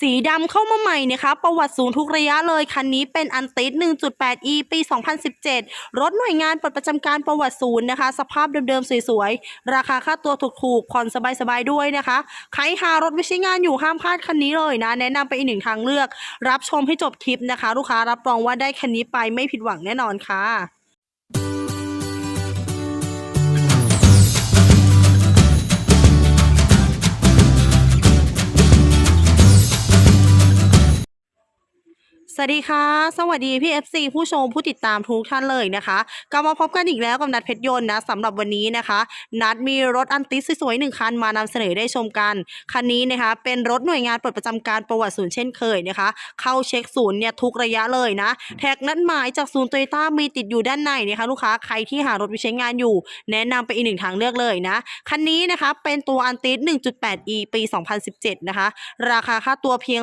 สีดำเข้ามาใหม่นะคะ ประวัติสูงทุกระยะเลย คันนี้เป็นอันติส 1.8e ปี 2017 รถหน่วยงานปลดประจำการประวัติศูนย์นะคะ สภาพเดิมๆ สวยๆ ราคาค่าตัวถูกๆ ผ่อนสบายๆ ด้วยนะคะ ใครหารถไม่ใช้งานอยู่ห้ามพลาดคันนี้เลยนะ แนะนำไปอีกหนึ่งทางเลือก รับชมให้จบคลิปนะคะ ลูกค้ารับรองว่าได้คันนี้ไปไม่ผิดหวังแน่นอนค่ะ สวัสดีค่ะ สวัสดีพี่ FC ผู้ชมผู้ติดตามทุกท่านเลยนะคะกลับมาพบกันอีกแล้วกับนัดเพชรยนต์นะสำหรับวันนี้นะคะ นัดมีรถอันติสสวยๆหนึ่งคันมานำเสนอได้ชมกัน คันนี้นะคะเป็นรถหน่วยงานปลดประจำการประวัติศูนย์เช่นเคยนะคะ เข้าเช็คศูนย์เนี่ยทุกระยะเลยนะ แท็กนัดหมายจากศูนย์โตโยต้ามีติดอยู่ด้านในนะคะลูกค้าใครที่หารถไปใช้งานอยู่ แนะนำไปอีกหนึ่งทางเลือกเลยนะคันนี้นะคะเป็นตัวอันติส 1.8e ปี 2017 นะคะ ราคาค่าตัวเพียง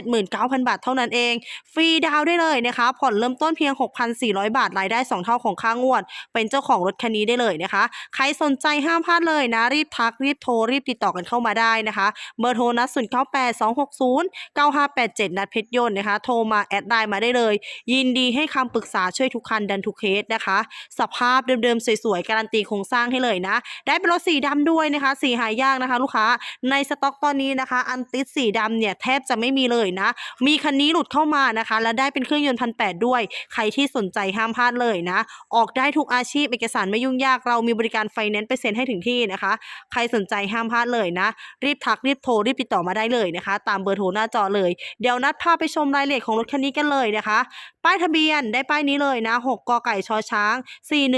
379,000 บาทเท่านั้นเองฟรีดาวได้เลยนะคะ ผ่อนเริ่มต้นเพียง 6,400 บาท รายได้ 2 เท่าของค่างวด เป็นเจ้าของรถคันนี้ได้เลยนะคะ ใครสนใจห้ามพลาดเลยนะ รีบทัก รีบโทร รีบติดต่อกันเข้ามาได้นะคะ เบอร์โทรนัด0 9 8 2 6 0 9 5 8 7นัดเพชรยนต์นะคะ โทรมาแอดไลน์มาได้เลย ยินดีให้คำปรึกษาช่วยทุกคันดันทุกเคสนะคะ สภาพเดิมๆสวยๆการันตีโครงสร้างให้เลยนะ ได้เป็นรถสีดำด้วยนะคะ สีหายากนะคะ ลูกค้า ในสต็อกตอนนี้นะคะ อันติสสีดำเนี่ยแทบจะไม่มีเลยนะ มีคันนี้หลุดเข้ามานะคะ และได้เป็นเครื่องยนต์พันแด้วย ใครที่สนใจห้ามพลาดเลยนะ ออกได้ทุกอาชีพเอกสารไม่ยุ่งยากเรามีบริการไฟแนนซ์ไปเซ็นให้ถึงที่นะคะ ใครสนใจห้ามพลาดเลยนะ รีบทักรีบโทรรีบติดต่อมาได้เลยนะคะ ตามเบอร์โทรหน้าจอเลย เดี๋ยวนัดพาไปชมรายละเอียดของรถคันนี้กันเลยนะคะ ป้ายทะเบียนได้ป้ายนี้เลยนะ 6กไก่ชอช้าง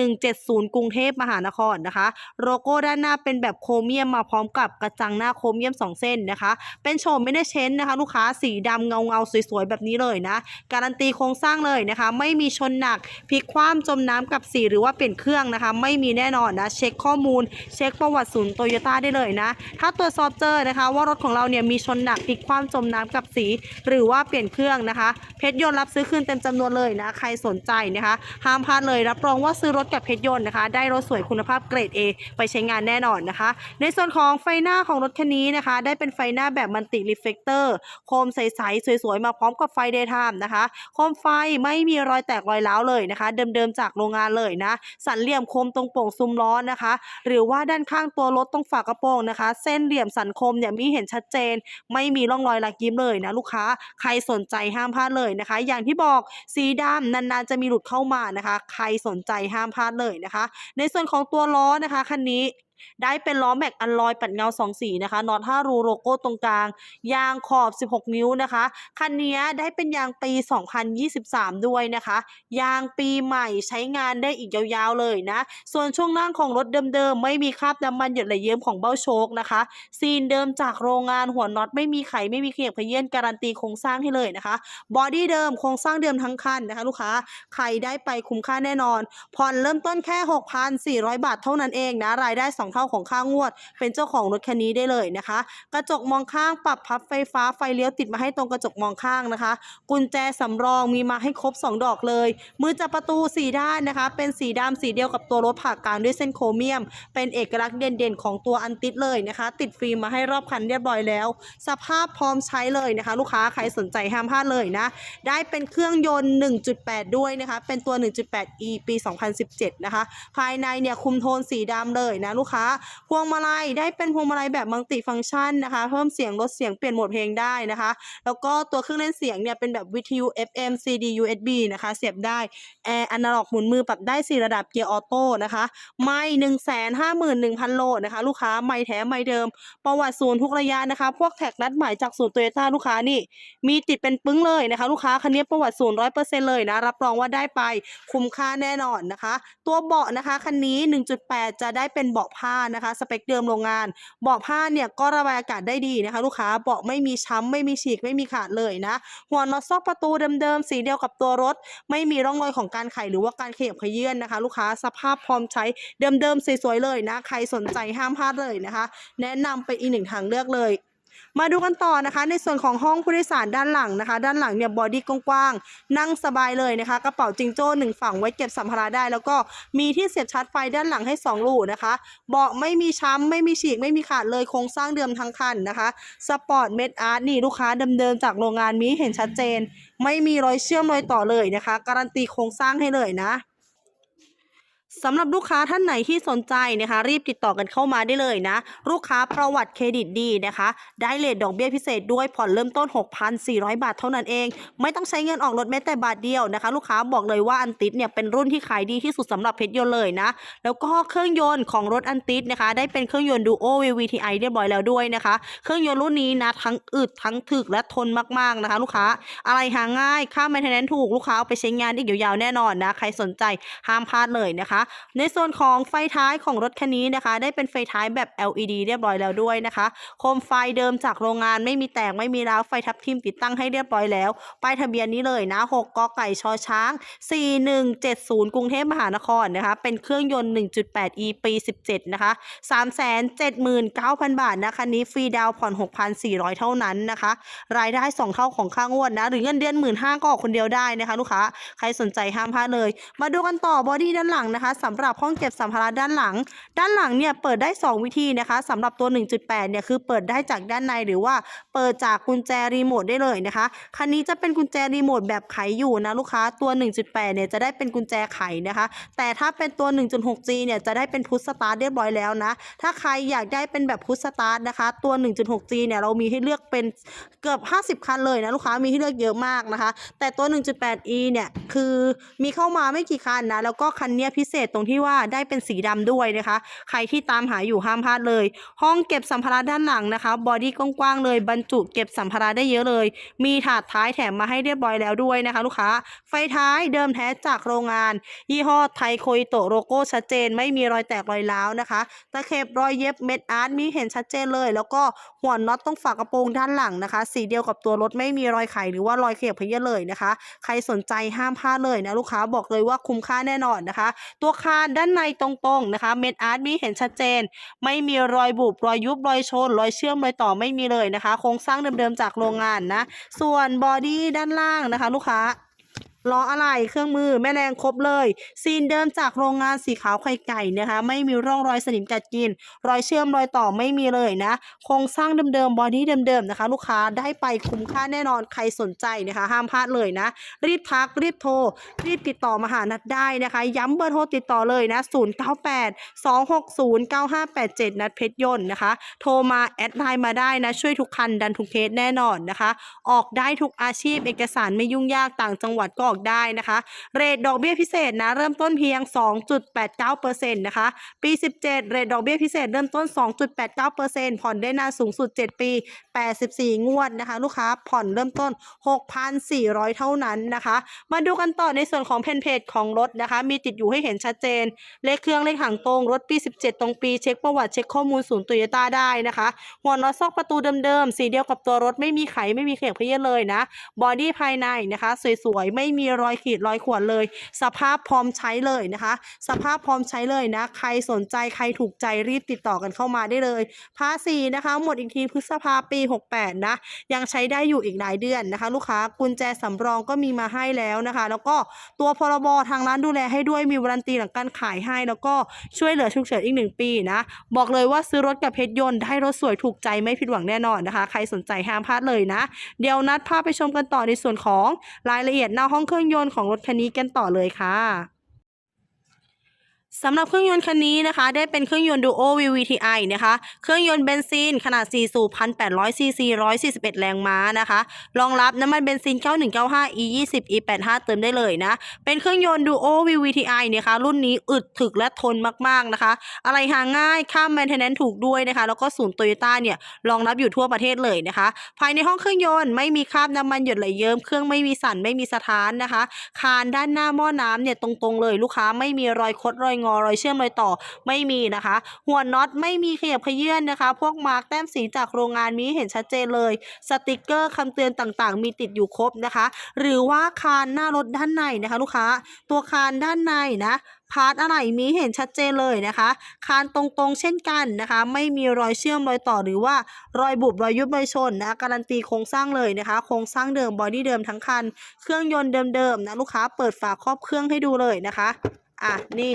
4170 กรุงเทพมหานครนะคะ โลโก้ด้านหน้าเป็นแบบโครเมียมมาพร้อมกับกระจังหน้าโครเมียม 2 เส้นนะคะ เป็นโฉมไม่ได้เช้นนะคะ ลูกค้าสีดำเงาเงาสวยๆแบบนี้เลยนะ การันตีโครงสร้างเลยนะคะ ไม่มีชนหนักพลิกคว่ำจมน้ำกับสีหรือว่าเปลี่ยนเครื่องนะคะ ไม่มีแน่นอนนะ เช็คข้อมูล เช็คประวัติศูนย์โตโยต้าได้เลยนะ ถ้าตรวจสอบเจอนะคะ ว่ารถของเราเนี่ยมีชนหนักพลิกคว่ำจมน้ำกับสี หรือว่าเปลี่ยนเครื่องนะคะ เพชรยนต์รับซื้อคืนเต็มจำนวนเลยนะ ใครสนใจนะคะ ห้ามพลาดเลยรับรองว่าซื้อรถกับเพชรยนต์นะคะ ได้รถสวยคุณภาพเกรด A ไปใช้งานแน่นอนนะคะ ในส่วนของไฟหน้าของรถคันนี้นะคะ ได้เป็นไฟหน้าแบบมันติรีเฟกเตอร์ โคมใสๆสวยๆ มาพร้อมกับไฟเดย์ไทม์นะคะโคมไฟไม่มีรอยแตกรอยร้าวเลยนะคะ เดิมๆจากโรงงานเลยนะ สันเหลี่ยมโคมตรงโป่งซุ้มล้อนะคะ หรือว่าด้านข้างตัวรถตรงฝากระโปรงนะคะ เส้นเหลี่ยมสันคมเนี่ยมีเห็นชัดเจน ไม่มีร่องรอยลักยิ้มเลยนะลูกค้าใครสนใจห้ามพลาดเลยนะคะ อย่างที่บอกสีดำนานๆจะมีหลุดเข้ามานะคะ ใครสนใจห้ามพลาดเลยนะคะ ในส่วนของตัวล้อนะคะคันนี้ ได้เป็นล้อแม็กอันลอยปัดเงา2สีนะคะน็อต5รูโลโก้ตรงกลาง ยางขอบ 16 นิ้วนะคะ คันนี้ได้เป็นยางปี 2023 ด้วยนะคะ ยางปีใหม่ใช้งานได้อีกยาวๆเลยนะ ส่วนช่วงล่างของรถเดิมๆ ไม่มีคราบน้ำมันหยดไหลเยิ้มของเบ้าโชคนะคะ ซีนเดิมจากโรงงานหัวน็อตไม่มีไขไม่มีเขียบขยื่นการันตีโครงสร้างให้เลยนะคะบอดี้เดิมโครงสร้างเดิมทั้งคันนะคะลูกค้าใครได้ไปคุ้มค่าแน่นอนผ่อนเริ่มต้นแค่ 6,400 บาทเท่านั้นเองนะรายได้2เท่าของค่างวด เป็นเจ้าของรถคันนี้ได้เลยนะคะ กระจกมองข้างปรับพับไฟฟ้าไฟเลี้ยวติดมาให้ตรงกระจกมองข้างนะคะ กุญแจสำรองมีมาให้ครบ 2 ดอกเลย มือจับประตู4ด้านนะคะ เป็นสีดำสีเดียวกับตัวรถผ่ากลางด้วยเส้นโครเมียม เป็นเอกลักษณ์เด่นๆของตัวอันติดเลยนะคะ ติดฟิล์มมาให้รอบคันเรียบร้อยแล้ว สภาพพร้อมใช้เลยนะคะ ลูกค้าใครสนใจห้ามพลาดเลยนะ ได้เป็นเครื่องยนต์ 1.8 ด้วยนะคะ เป็นตัว 1.8e ปี 2017 นะคะ ภายในเนี่ยคุมโทนสีดำเลยนะลูกค้าพวงมาลัยได้เป็นพวงมาลัยแบบมัลติฟังก์ชันนะคะเพิ่มเสียงลดเสียงเปลี่ยนโหมดเพลงได้นะคะ แล้วก็ตัวเครื่องเล่นเสียงเนี่ยเป็นแบบวิทยุ FM CD USB นะคะเสียบได้แอร์อนาล็อกหมุนมือปรับได้ 4 ระดับเกียร์ออโต้นะคะไม่1 5 1 0 0 0โลนะคะลูกค้าไม่แท้ไม่เดิม ประวัติศูนย์ทุกระยะนะคะ พวกแท็กนัดหมายจากศูนย์โตโยต้าลูกค้านี่ มีติดเป็นปึ้งเลยนะคะ ลูกค้าคันนี้ประวัติศูนย์ร้อยเปอร์เซ็นต์เลยนะ รับรองว่าได้ไปคุ้มค่าแน่นอนนะคะ ตัวเบาะนะคะคันนี้ 1.8 จะได้เป็นเบาะผ้านะคะสเปคเดิมโรงงานเบาะผ้าเนี่ยก็ระบายอากาศได้ดีนะคะ ลูกค้าเบาะไม่มีช้ำไม่มีฉีกไม่มีขาดเลยนะ หัวน็อตซอกประตูเดิมๆสีเดียวกับตัวรถ ไม่มีร่องรอยของการไขหรือว่าการเขยับขยื่นนะคะ ลูกค้าสภาพพร้อมใช้เดิมๆสวยๆเลยนะ ใครสนใจห้ามพลาดเลยนะคะ แนะนำไปอีกหนึ่งทางเลือกเลย มาดูกันต่อนะคะ ในส่วนของห้องผู้โดยสารด้านหลังนะคะ ด้านหลังเนี่ยบอดี้กว้างๆนั่งสบายเลยนะคะ กระเป๋าจิงโจ้หนึ่งฝั่งไว้เก็บสัมภาระได้ แล้วก็มีที่เสียบชาร์จไฟด้านหลังให้2ลูนะคะเบาะไม่มีช้ำไม่มีฉีกไม่มีขาดเลยโครงสร้างเดิมทั้งคันนะคะสปอร์ตเมดอาร์ตนี่ลูกค้าเดิมๆจากโรงงานมีเห็นชัดเจน ไม่มีรอยเชื่อมรอยต่อเลยนะคะ การันตีโครงสร้างให้เลยนะ สำหรับลูกค้าท่านไหนที่สนใจนะคะ รีบติดต่อกันเข้ามาได้เลยนะ ลูกค้าประวัติเครดิตดีนะคะ ได้เลทดอกเบี้ยพิเศษด้วยผ่อนเริ่มต้น 6,400 บาทเท่านั้นเอง ไม่ต้องใช้เงินออกรถแม้แต่บาทเดียวนะคะ ลูกค้าบอกเลยว่าอันติดเนี่ยเป็นรุ่นที่ขายดีที่สุดสำหรับเพชรยนต์เลยนะ แล้วก็เครื่องยนต์ของรถอันติดนะคะ ได้เป็นเครื่องยนต์ Duo VVTi เรียบร้อยแล้วด้วยนะคะ เครื่องยนต์รุ่นนี้นะทั้งอึดทั้งถึกและทนมากๆนะคะ ลูกค้าอะไรหาง่ายค่า maintenance ถูกลูกค้าเอาไปใช้งานได้ยาวๆแน่นอนนะใครสนใจห้ามพลาดเลยนะคะในส่วนของไฟท้ายของรถคันนี้นะคะ ได้เป็นไฟท้ายแบบ LED เรียบร้อยแล้วด้วยนะคะ โคมไฟเดิมจากโรงงานไม่มีแตกไม่มีร้าวไฟทับทิมติดตั้งให้เรียบร้อยแล้วป้ายทะเบียนนี้เลยนะ6กกไก่ชอช้าง 4170 กรุงเทพมหานครนะคะ เป็นเครื่องยนต์ 1.8e ปี 17 นะคะ 379,000 บาทนะคันนี้ฟรีดาวผ่อน 6,400 เท่านั้นนะคะ รายได้ 2 เท่าของค่างวดนะ หรือเงินเดือน 1 5ื่นก็ออกคนเดียวได้นะคะ ลูกค้า ใครสนใจห้ามพลาดเลย มาดูกันต่อบอดี้ด้านหลังนะคะสำหรับห้องเก็บสัมภาระด้านหลัง ด้านหลังเนี่ยเปิดได้ 2 วิธีนะคะสำหรับตัว 1.8 เนี่ยคือเปิดได้จากด้านในหรือว่าเปิดจากกุญแจรีโมทได้เลยนะคะ คันนี้จะเป็นกุญแจรีโมทแบบไขอยู่นะลูกค้าตัว 1.8 เนี่ยจะได้เป็นกุญแจไขนะคะ แต่ถ้าเป็นตัว 1.6G เนี่ยจะได้เป็นพุทสตาร์ทเรียบร้อยแล้วนะ ถ้าใครอยากได้เป็นแบบพุทสตาร์ทนะคะ ตัว 1.6G เนี่ยเรามีให้เลือกเป็นเกือบ 50 คันเลยนะลูกค้ามีให้เลือกเยอะมากนะคะ แต่ตัว 1.8e เนี่ยคือมีเข้ามาไม่กี่คันนะแล้วก็คันเนี้ยพิเศษตรงที่ว่าได้เป็นสีดำด้วยนะคะ ใครที่ตามหาอยู่ห้ามพลาดเลย ห้องเก็บสัมภาระด้านหลังนะคะบอดี้กว้างๆเลยบรรจุเก็บสัมภาระได้เยอะเลย มีถาดท้ายแถมมาให้เรียบร้อยแล้วด้วยนะคะ ลูกค้า ไฟท้ายเดิมแท้จากโรงงาน ยี่ห้อไทโคอิโตโลโก้ชัดเจน ไม่มีรอยแตกรอยร้าวนะคะตะเข็บรอยเย็บเม็ดอาร์ตมีเห็นชัดเจนเลย แล้วก็หัวน็อตต้องฝากระโปรงด้านหลังนะคะ สีเดียวกับตัวรถไม่มีรอยไขหรือว่ารอยเขียบเพยนเลยนะคะ ใครสนใจห้ามพลาดเลยนะลูกค้าบอกเลยว่าคุ้มค่าแน่นอนนะคะ ตัวคานด้านในตรงๆนะคะเม็ดอาร์ตมีเห็นชัดเจน ไม่มีรอยบุบรอยยุบรอยชน รอยเชื่อมรอยต่อไม่มีเลยนะคะ โครงสร้างเดิมๆจากโรงงานนะ ส่วนบอดี้ด้านล่างนะคะ ลูกค้า ล้ออะไรเครื่องมือแม่แรงครบเลย ซีนเดิมจากโรงงานสีขาวไข่ไก่นะคะ ไม่มีร่องรอยสนิมกัดกิน รอยเชื่อมรอยต่อไม่มีเลยนะโครงสร้างเดิมๆบอดี้เดิมๆนะคะ ลูกค้าได้ไปคุ้มค่าแน่นอนใครสนใจนะคะ ห้ามพลาดเลยนะ รีบทักรีบโทร รีบติดต่อมาหานัดได้นะคะ ย้ำเบอร์โทรติดต่อเลยนะ098 260 9587 นัดเพชรยนต์นะคะ โทรมาแอดไลน์มาได้นะช่วยทุกคันดันทุกเคสแน่นอนนะคะ ออกได้ทุกอาชีพเอกสารไม่ยุ่งยากต่างจังหวัดก็ออกได้นะคะ เรทดอกเบี้ยพิเศษนะเริ่มต้นเพียง 2.89%นะคะ ปี 17 เรทดอกเบี้ยพิเศษเริ่มต้น 2.89%ผ่อนได้นานสูงสุด 7 ปี 84 งวดนะคะ ลูกค้าผ่อนเริ่มต้น 6,400 เท่านั้นนะคะ มาดูกันต่อในส่วนของเพนเพจของรถนะคะ มีติดอยู่ให้เห็นชัดเจน เลขเครื่องเลขหางตรงรถปี 17 ตรงปีเช็คประวัติเช็คข้อมูลศูนย์โตโยต้าได้นะคะ หัวน็อตซอกประตูเดิมๆสีเดียวกับตัวรถไม่มีไขไม่มีเขยบเขยี้ยเลยนะ บอดี้ภายในนะคะ สวยๆ ไม่มีีรอยขีดรอยข่วนเลย สภาพพร้อมใช้เลยนะคะ สภาพพร้อมใช้เลยนะ ใครสนใจใครถูกใจรีบติดต่อกันเข้ามาได้เลยภาษีนะคะ หมดอีกทีพฤษภาปี 68 นะ ยังใช้ได้อยู่อีกหลายเดือนนะคะ ลูกค้ากุญแจสำรองก็มีมาให้แล้วนะคะ แล้วก็ตัวพรบทางร้านดูแลให้ด้วยมีวารันตีหลังการขายให้ แล้วก็ช่วยเหลือฉุกเฉินอีกหนึ่งปีนะ บอกเลยว่าซื้อรถกับเพชรยนต์ได้รถสวยถูกใจไม่ผิดหวังแน่นอนนะคะ ใครสนใจห้ามพลาดเลยนะ เดี๋ยวนัดพาไปชมกันต่อในส่วนของรายละเอียดหน้าห้องเครื่องยนต์ของรถคันนี้กันต่อเลยค่ะ สำหรับเครื่องยนต์คันนี้นะคะ ได้เป็นเครื่องยนต์ Duo VVTi นะคะ เครื่องยนต์เบนซินขนาด 4 สูบ 1,800 ซีซี 141 แรงม้านะคะ รองรับน้ำมันเบนซิน 9195 E20 E85 เติมได้เลยนะ เป็นเครื่องยนต์ Duo VVTi นะคะ รุ่นนี้อึดถึกและทนมากๆนะคะ อะไรหาง่าย ค่า maintenance ถูกด้วยนะคะ แล้วก็ศูนย์โตโยต้าเนี่ย รองรับอยู่ทั่วประเทศเลยนะคะ ภายในห้องเครื่องยนต์ไม่มีคราบน้ำมันหยดไหลเยิ้ม เครื่องไม่มีสั่น ไม่มีสะท้านนะคะ คานด้านหน้าหม้อน้ำเนี่ยตรงๆเลย ลูกค้าไม่มีรอยคดรอยงอรอยเชื่อมรอยต่อไม่มีนะคะ หัวน็อตไม่มีขยับเขยื่นนะคะ พวกมาร์กแต้มสีจากโรงงานมีเห็นชัดเจนเลย สติกเกอร์คำเตือนต่างๆ มีติดอยู่ครบนะคะ หรือว่าคานหน้ารถด้านในนะคะ ลูกค้า ตัวคานด้านในนะพาร์ทอะไรมีเห็นชัดเจนเลยนะคะ คานตรงๆเช่นกันนะคะ ไม่มีรอยเชื่อมรอยต่อหรือว่ารอยบุบรอยยุบรอยชนนะการันตีโครงสร้างเลยนะคะ โครงสร้างเดิมบอดี้เดิมทั้งคัน เครื่องยนต์เดิมๆนะลูกค้าเปิดฝาครอบเครื่องให้ดูเลยนะคะ อะนี่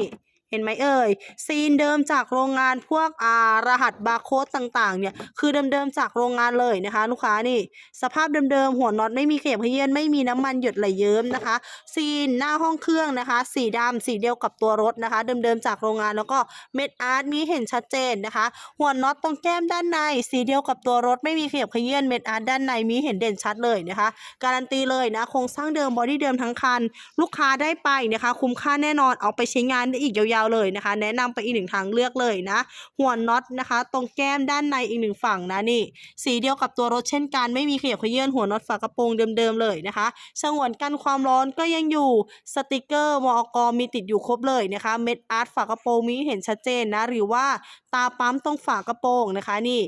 ห็นไหมเอ่ยซีนเดิมจากโรงงานพวกอ่ารหัสบาร์โค้ดต่างๆเนี่ยคือเดิมๆจากโรงงานเลยนะคะ ลูกค้านี่ สภาพเดิมๆหัวน็อตไม่มีขยับขยื้อนไม่มีน้ำมันหยดไหลเยิ้มนะคะ ซีนหน้าห้องเครื่องนะคะ สีดำสีเดียวกับตัวรถนะคะ เดิมๆจากโรงงานแล้วก็เม็ดอาร์ตมีเห็นชัดเจนนะคะ หัวน็อตตรงแก้มด้านใน สีเดียวกับตัวรถไม่มีขยับขยื้อนเม็ดอาร์ตด้านในมีเห็นเด่นชัดเลยนะคะ การันตีเลยนะโครงสร้างเดิมบอดี้เดิมทั้งคัน ลูกค้าได้ไปนะคะ คุ้มค่าแน่นอนเอาไปใช้งานได้อีกยาวๆเลยนะคะ แนะนำไปอีกหนึ่งทางเลือกเลยนะ หัวน็อตนะคะ ตรงแก้มด้านในอีกหนึ่งฝั่งนะนี่ สีเดียวกับตัวรถเช่นกันไม่มีขยับเขยื่อนหัวน็อตฝากระโปรงเดิมๆเลยนะคะสงวนกันความร้อนก็ยังอยู่สติกเกอร์มอกมีติดอยู่ครบเลยนะคะ เม็ดอาร์ตฝากระโปรงนี้เห็นชัดเจนนะ หรือว่าตาปั๊มตรงฝากระโปรงนะคะนี่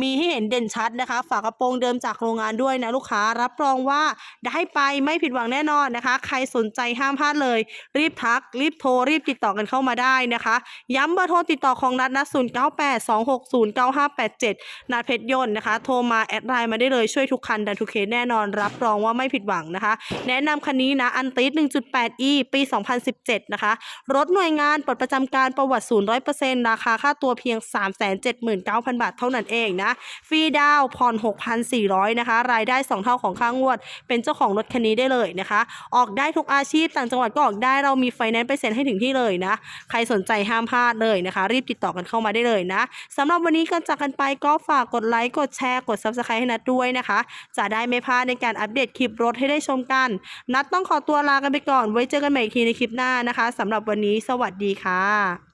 มีให้เห็นเด่นชัดนะคะ ฝากระโปรงเดิมจากโรงงานด้วยนะลูกค้ารับรองว่าได้ไปไม่ผิดหวังแน่นอนนะคะ ใครสนใจห้ามพลาดเลย รีบทัก รีบโทร รีบติดต่อกันเข้ามาได้นะคะ ย้ำเบอร์โทรติดต่อของนัดนะ0 9 8 2 6 0 9 5 8 7นัดเพชรยนต์นะคะ โทรมาแอดไลน์มาได้เลยช่วยทุกคันดันทุกเคสแน่นอน รับรองว่าไม่ผิดหวังนะคะ แนะนำคันนี้นะอันติส 1.8e ปี 2017 นะคะ รถหน่วยงานปลดประจำการประวัติศูนย์100%ราคาค่าตัวเพียง 379,000 บาทเท่านั้นเองนะ ฟรีดาวผ่อน 6,400 นะคะ รายได้ 2 เท่าของค่างวด เป็นเจ้าของรถคันนี้ได้เลยนะคะ ออกได้ทุกอาชีพต่างจังหวัดก็ออกได้เรามีไฟแนนซ์ไปเซ็นให้ถึงที่เลยนะ ใครสนใจห้ามพลาดเลยนะคะ รีบติดต่อกันเข้ามาได้เลยนะสำหรับวันนี้ก่อนจากกันไปก็ฝากกดไลค์กดแชร์กด Subscribe ให้นัดด้วยนะคะ จะได้ไม่พลาดในการอัปเดตคลิปรถให้ได้ชมกัน นัดต้องขอตัวลากันไปก่อนไว้เจอกันใหม่อีกทีในคลิปหน้านะคะสำหรับวันนี้สวัสดีค่ะ